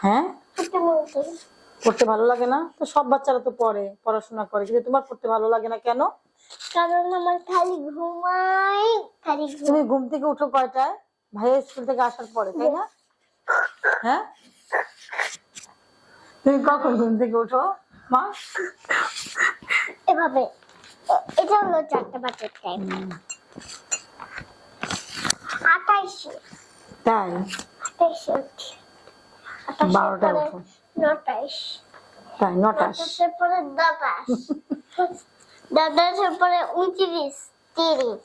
হ্যাঁ? পড়তে ভালো লাগে না? তো সব বাচ্চারা তো পড়ে পড়াশোনা করে। কিন্তু তোমার পড়তে ভালো লাগে না কেন? কারণ আমার খালি ঘুমাই খালি তুমি ঘুম থেকে উঠো কয়টায়? ভাইয়া স্কুল থেকে আসার পরে তাই না? হ্যাঁ? তুমি কখন ঘুম থেকে উঠো? মা? এভাবে। এটা হলো চারটে পাঁচের টাইম আঠাইশে তাই? আঠাইশে উঠি। বারোটায়। নটাইশ। তাই নটাশের পরে পরে উনত্রিশ তিরিশ।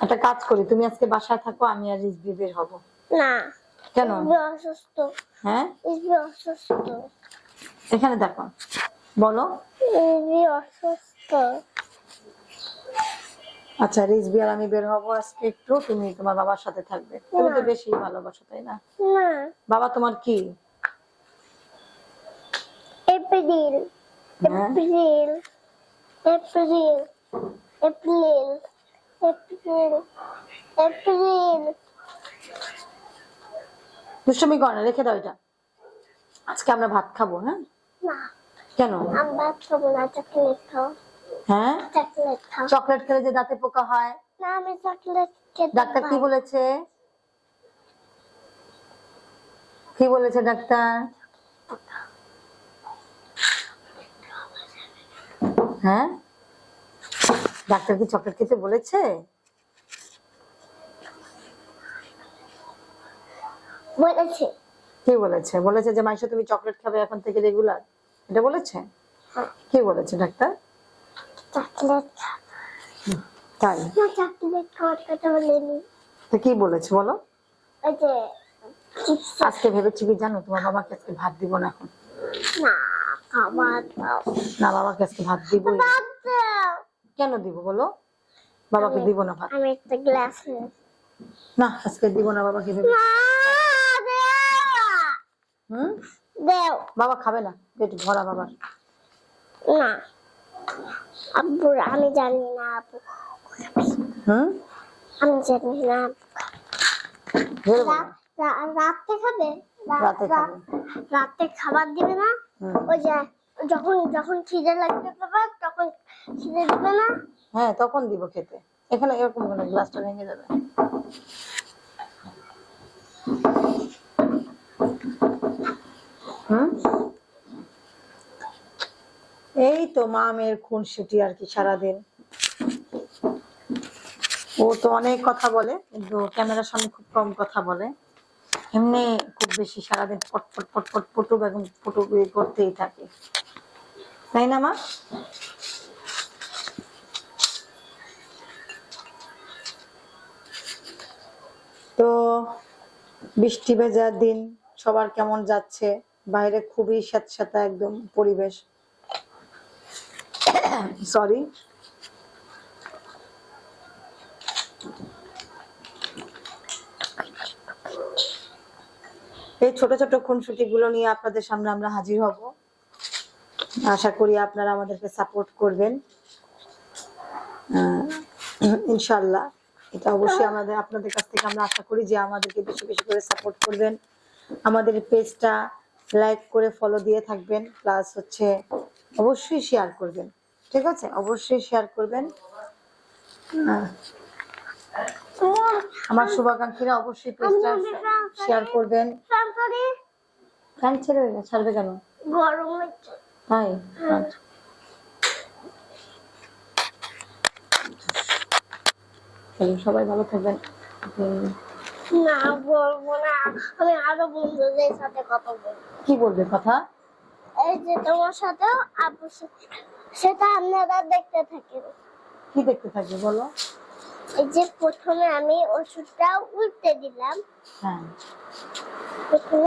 একটা কাজ করি তুমি আজকে বাসায় থাকো আমি আর রিজবি বের হব। না। কেন? অসুস্থ। হ্যাঁ? ইসবি অসুস্থ। এখানে দেখো। বলো। ইসবি অসুস্থ। আচ্ছা রিজবি আর আমি বের হব আজকে একটু তুমি তোমার বাবার সাথে থাকবে। তুমি তো বেশি ভালোবাসো তাই না? না। বাবা তোমার কি? এপ্রিল। হ্যাঁ? April. April. April. April. April. দুষ্টমি করে না রেখে দাও এটা। আজকে আমরা ভাত খাব হ্যাঁ? না। কেন? আমি ভাত খাব না চকলেট খাও হ্যাঁ? চকলেট খেলে যে দাঁতে পোকা হয়? না আমি চকলেট খেতে ডাক্তার কি বলেছে? কি বলেছে ডাক্তার? হ্যাঁ? ডাক্তার কি চকলেট খেতে বলেছে? বলেছে। কি বলেছে? বলেছে যে মাইশা তুমি চকলেট খাবে এখন থেকে রেগুলার এটা বলেছে? হ্যাঁ। কি বলেছে ডাক্তার? চকলেট। তাই? না চকলেট খাওয়ার কথা বলেনি। তো কি বলেছে বলো? ওই যে আজকে ভেবেছি কি জানো তোমার বাবাকে আজকে ভাত দিব না এখন। না খাবার না বাবাকে আজকে ভাত দাও। কেন দিব বলো? বাবাকে দিব না ভাত। আমি একটা গ্লাস না আজকে দিব না বাবাকে ভেবে হুম? দেও। বাবা খাবে না পেট ভরা বাবার। না। আব্বু আমি জানি না আব্বু। হুম আমি জানি না রাতে খাবে? রাতে খাবার দিবে না? ওই যে যখন যখন খিদে লাগবে বাবা তখন খিদে দিবে না? হ্যাঁ তখন দিব খেতে। এখানে এরকম কোনো গ্লাসটা ভেঙে যাবে। হুম এই তো মা মেয়ের খুনসুটি আর কি সারাদিন। ও তো অনেক কথা বলে, কিন্তু ক্যামেরার সামনে খুব কম কথা বলে। এমনি খুব বেশি সারাদিন পট পট পট পট, পটুক এবং পটুক করতেই থাকে। তাই না মা? তো বৃষ্টি ভেজার দিন সবার কেমন যাচ্ছে? বাইরে খুবই স্যাঁতস্যাঁতা একদম পরিবেশ। সরি এই ছোট ছোট খুনসুটি গুলো নিয়ে আপনাদের সামনে আমরা হাজির হব। আশা করি আপনারা আমাদেরকে সাপোর্ট করবেন। ইনশাল্লাহ এটা অবশ্যই আমাদের, আপনাদের কাছ থেকে আমরা আশা করি যে আমাদেরকে বেশি বেশি করে সাপোর্ট করবেন। আমাদের পেজটা লাইক করে ফলো দিয়ে থাকবেন। প্লাস হচ্ছে অবশ্যই শেয়ার করবেন। ঠিক আছে? অবশ্যই শেয়ার করবেন। আমার শুভাকাঙ্ক্ষীরা অবশ্যই পেজটা শেয়ার করবেন। ফ্যান ছেড়ে ছাড়বে কেন? গরম তাই? আচ্ছা। সবাই ভালো থাকবেন। হুম, না বলব না। আমি আরও বন্ধুদের সাথে কথা বলব। কি বলবে কথা? এই যে তোমার সাথেও সাথে সেটা আপনারা দেখতে থাকেন। কি দেখতে থাকি বলো? এই যে প্রথমে আমি ওষুধটা উল্টে দিলাম। হ্যাঁ।